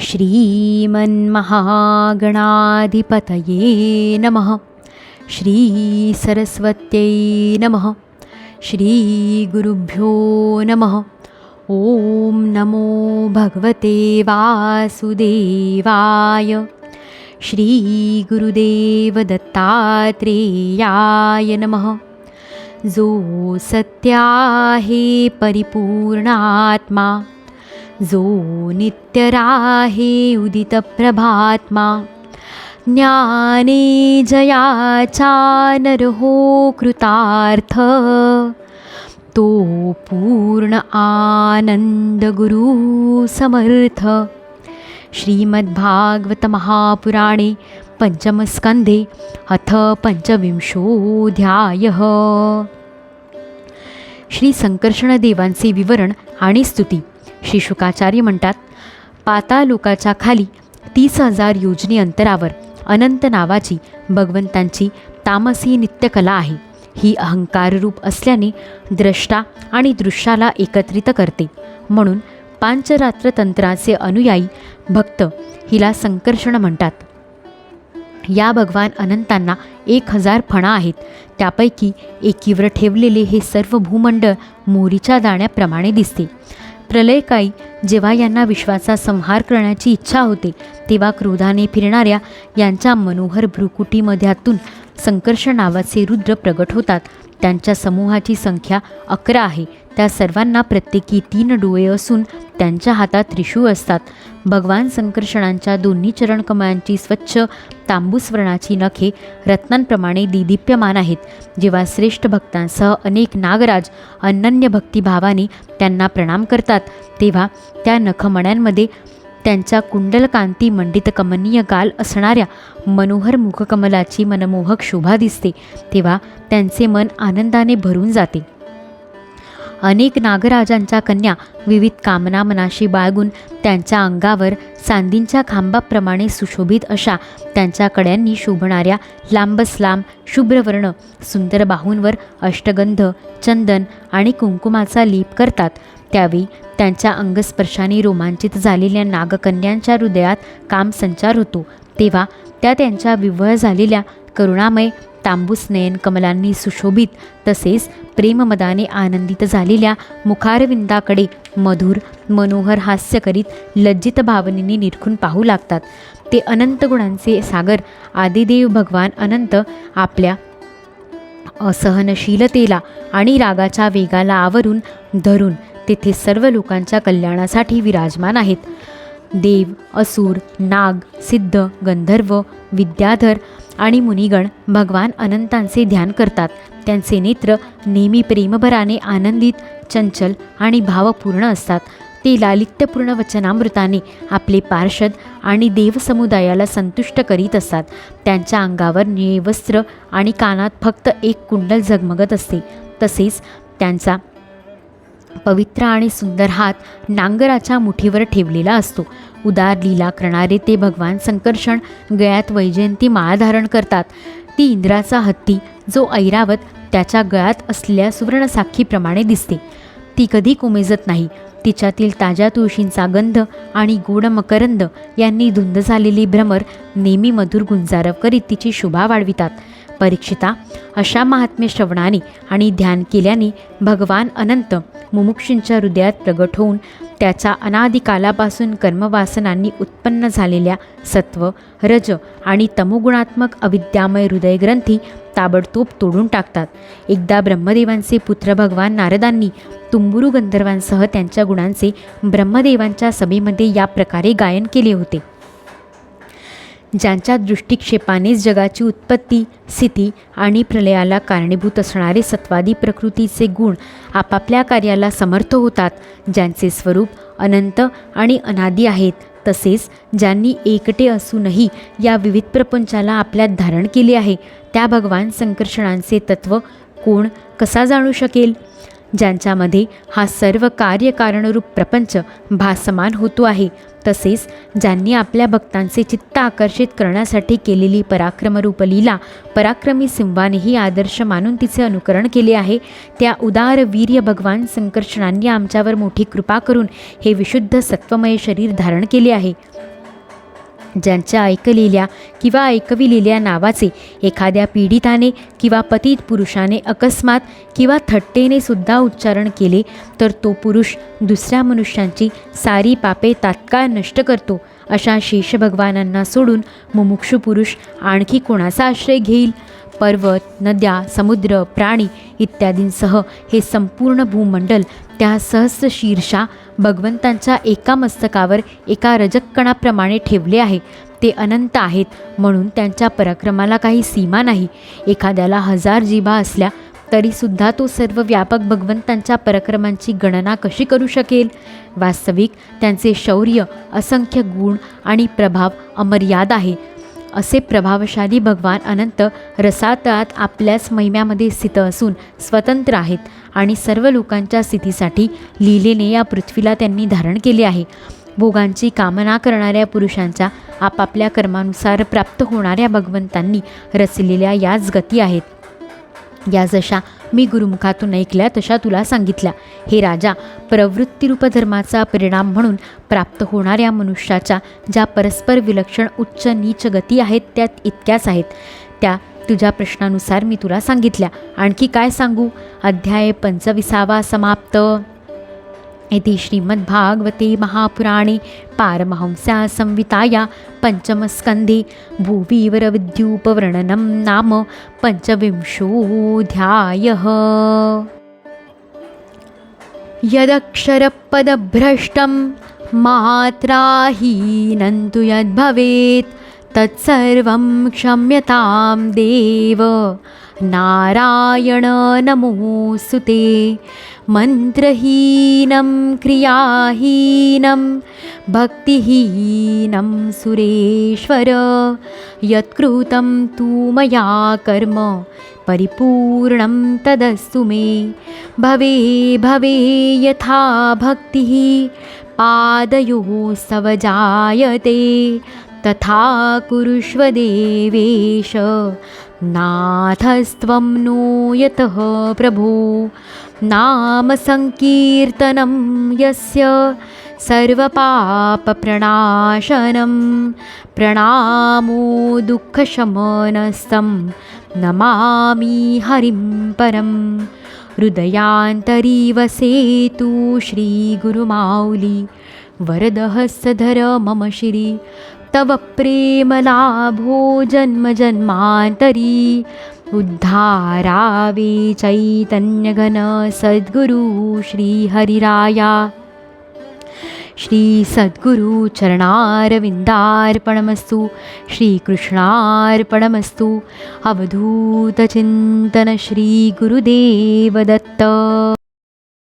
श्रीमन्महागणाधिपतये नमः। श्रीसरस्वत्यै नमः। श्रीगुरुभ्यो नमः। ॐ नमो भगवते वासुदेवाय। श्रीगुरुदेवदत्तात्रेयाय नमः। जो सत्याहे परिपूर्णात्मा। जो नित्यराहे उदितप्रभात्मा ज्ञाने जयाचा नरहो कृतार्थ। तो पूर्ण आनन्दगुरु समर्थ। श्रीमद्भागवतमहापुराणे पञ्चमस्कन्धे अथ पञ्चविंशोऽध्यायः श्री संकर्षणदेवांचे विवरण आणि स्तुती। शिशुकाचारी म्हणतात पातालोकाच्या खाली तीस हजार योजने अंतरावर अनंत नावाची भगवंतांची तामसी नित्यकला आहे. ही अहंकाररूप असल्याने द्रष्टा आणि दृश्याला एकत्रित करते. म्हणून पांचरात्र तंत्राचे अनुयायी भक्त हिला संकर्षण म्हणतात. या भगवान अनंतांना एक हजार फणा आहेत. त्यापैकी एकीवर ठेवलेले हे सर्व भूमंडळ मोरीच्या दाण्याप्रमाणे दिसते. प्रलयकाई जेव्हा यांना विश्वाचा संहार करण्याची इच्छा होते तेव्हा क्रोधाने फिरणाऱ्या यांच्या मनोहर भ्रुकुटीमध्यातून संकर्ष नावाचे रुद्र प्रगट होतात. त्यांच्या समूहाची संख्या अकरा आहे. त्या सर्वांना प्रत्येकी तीन डोळे असून त्यांच्या हातात त्रिशू असतात. भगवान संकर्षणांच्या दोन्ही चरणकमळांची स्वच्छ तांबूस वर्णाची नखे रत्नांप्रमाणे दिदीप्यमान आहेत. जेव्हा श्रेष्ठ भक्तांसह अनेक नागराज अनन्य भक्तिभावाने त्यांना प्रणाम करतात तेव्हा त्या नखमण्यांमध्ये त्यांच्या कुंडलकांती मंडित कमनीय गाल असणाऱ्या मनोहर मुखकमलाची मनमोहक शोभा दिसते तेव्हा त्यांचे मन आनंदाने भरून जाते. अनेक नागराजांच्या कन्या विविध कामना मनाशी बाळगून त्यांच्या अंगावर चांदींच्या खांबाप्रमाणे सुशोभित अशा त्यांच्या कड्यांनी शोभणाऱ्या लांबस लांब शुभ्रवर्ण सुंदर बाहूंवर अष्टगंध चंदन आणि कुंकुमाचा लीप करतात. त्यावेळी त्यांच्या अंगस्पर्शाने रोमांचित झालेल्या नागकन्यांच्या हृदयात काम संचार होतो. तेव्हा त्या त्यांच्या विव्हळ झालेल्या करुणामय तांबूस नयन कमलांनी सुशोभित तसेच प्रेममदाने आनंदित झालेल्या मुखारविंदाकडे मधुर मनोहर हास्य करीत लज्जित भावनेने निरखून पाहू लागतात. ते अनंत गुणांचे सागर आदिदेव भगवान अनंत आपल्या असहनशीलतेला आणि रागाच्या वेगाला आवरून धरून तेथे सर्व लोकांच्या कल्याणासाठी विराजमान आहेत. देव असुर नाग सिद्ध गंधर्व विद्याधर आणि मुनिगण भगवान अनंतांचे ध्यान करतात. त्यांचे नेत्र नेहमी प्रेमभराने आनंदित चंचल आणि भावपूर्ण असतात. ते लालित्यपूर्ण वचनामृताने आपले पार्षद आणि देवसमुदायाला संतुष्ट करीत असतात. त्यांच्या अंगावर निळे वस्त्र आणि कानात फक्त एक कुंडल झगमगत असते. तसेच त्यांचा पवित्र आणि सुंदर हात नांगराच्या मुठीवर ठेवलेला असतो. उदार लीला करणारे ते भगवान संकर्षण गळ्यात वैजयंती माळा धारण करतात. ती इंद्राचा हत्ती जो ऐरावत त्याच्या गळ्यात असलेल्या सुवर्णसाखीप्रमाणे दिसते. ती कधी कोमेजत नाही. तिच्यातील ताज्या तुळशींचा गंध आणि गोड मकरंद यांनी धुंद झालेली भ्रमर नेहमी मधुर गुंजारव करीत तिची शोभा वाढवितात. परीक्षिता अशा महात्म्य श्रवणाने आणि ध्यान केल्याने भगवान अनंत मुमुक्षींच्या हृदयात प्रगट होऊन त्याच्या अनादिकालापासून कर्मवासनांनी उत्पन्न झालेल्या सत्व रज आणि तमोगुणात्मक अविद्यामय हृदयग्रंथी ताबडतोब तोडून टाकतात. एकदा ब्रह्मदेवांचे पुत्र भगवान नारदांनी तुंबुरू गंधर्वांसह त्यांच्या गुणांचे ब्रह्मदेवांच्या सभेमध्ये या प्रकारे गायन केले होते. ज्यांच्या दृष्टिक्षेपानेच जगाची उत्पत्ती स्थिती आणि प्रलयाला कारणीभूत असणारे सत्वादी प्रकृतीचे गुण आपापल्या कार्याला समर्थ होतात ज्यांचे स्वरूप अनंत आणि अनादी आहेत तसेच ज्यांनी एकटे असूनही या विविध प्रपंचाला आपल्यात धारण केले आहे त्या भगवान संकर्षणांचे तत्व कोण कसा जाणू शकेल? ज्यांच्यामध्ये हा सर्व कार्यकारणरूप प्रपंच भासमान होतो आहे तसेच ज्यांनी आपल्या भक्तांचे चित्त आकर्षित करण्यासाठी केलेली पराक्रमरूप लीला पराक्रमी सिंहानेही आदर्श मानून तिचे अनुकरण केले आहे त्या उदार वीर्य भगवान संकर्षणांनी आमच्यावर मोठी कृपा करून हे विशुद्ध सत्वमय शरीर धारण केले आहे. ज्यांच्या ऐकलेल्या किंवा ऐकविलेल्या नावाचे एखाद्या पीडिताने किंवा पतित पुरुषाने अकस्मात किंवा थट्टेने सुद्धा उच्चारण केले तर तो पुरुष दुसऱ्या मनुष्यांची सारी पापे तात्काळ नष्ट करतो अशा शेष भगवानांना सोडून मुमुक्षु पुरुष आणखी कोणाचा आश्रय घेईल? पर्वत नद्या समुद्र प्राणी इत्यादींसह हे संपूर्ण भूमंडल त्या सहस्र शीर्षा भगवंतांच्या एका मस्तकावर एका रजक्कणाप्रमाणे ठेवले आहे. ते अनंत आहेत म्हणून त्यांच्या पराक्रमाला काही सीमा नाही. एखाद्याला हजार जिभा असल्या तरीसुद्धा तो सर्व व्यापक भगवंतांच्या पराक्रमांची गणना कशी करू शकेल? वास्तविक त्यांचे शौर्य असंख्य गुण आणि प्रभाव अमर्याद आहे. असे प्रभावशाली भगवान अनंत रसातळात आपल्याच महिम्यामध्ये स्थित असून स्वतंत्र आहेत आणि सर्व लोकांच्या स्थितीसाठी लिहिलेने या पृथ्वीला त्यांनी धारण केले आहे. भोगांची कामना करणाऱ्या पुरुषांच्या आपापल्या कर्मानुसार प्राप्त होणाऱ्या भगवंतांनी रचलेल्या याच गती आहेत. या जशा मी गुरुमुखातून ऐकल्या तशा तुला सांगितल्या. हे राजा प्रवृत्तीरूप धर्माचा परिणाम म्हणून प्राप्त होणाऱ्या मनुष्याच्या ज्या परस्पर विलक्षण उच्च नीच गती आहेत त्या इतक्याच आहेत. त्या तुझ्या प्रश्नानुसार मी तुला सांगितल्या. आणखी काय सांगू? अध्याय पंचविसावा समाप्त. इति श्रीमद्भागवते महापुराणे पारमहंस्यासंविताया पञ्चमस्कन्धे भुवीवरविद्युपवर्णनं नाम पञ्चविंशोऽध्यायः। यदक्षरपदभ्रष्टं मात्राहीनं तु यद्भवेत् तत्सर्वं क्षम्यतां देव। नारायण नमोऽस्तु ते। मन्त्रहीनं क्रियाहीनं भक्तिहीनं सुरेश्वर। यत्कृतं तु मया कर्म परिपूर्णं तदस्तु मे। भवे भवे यथा भक्तिः पादयोस्तव जायते। तथा कुरुष्व देवेश नाथस्त्वं नो यतः प्रभो नामसङ्कीर्तनं यस्य सर्वपापप्रणाशनं। प्रणामो दुःखशमनस्तं नमामि हरिं परं। हृदयान्तरीवसेतु श्रीगुरुमाौली वरदहस्तधर मम शिरि तव प्रेमलाभो जन्मजन्मान्तरी उद्धारावे चैतन्यघन सद्गुरु श्रीहरिराया। श्री सद्गुरु चरणारविन्दार्पणमस्तु। श्रीकृष्णार्पणमस्तु। अवधूतचिन्तन श्रीगुरुदेवदत्त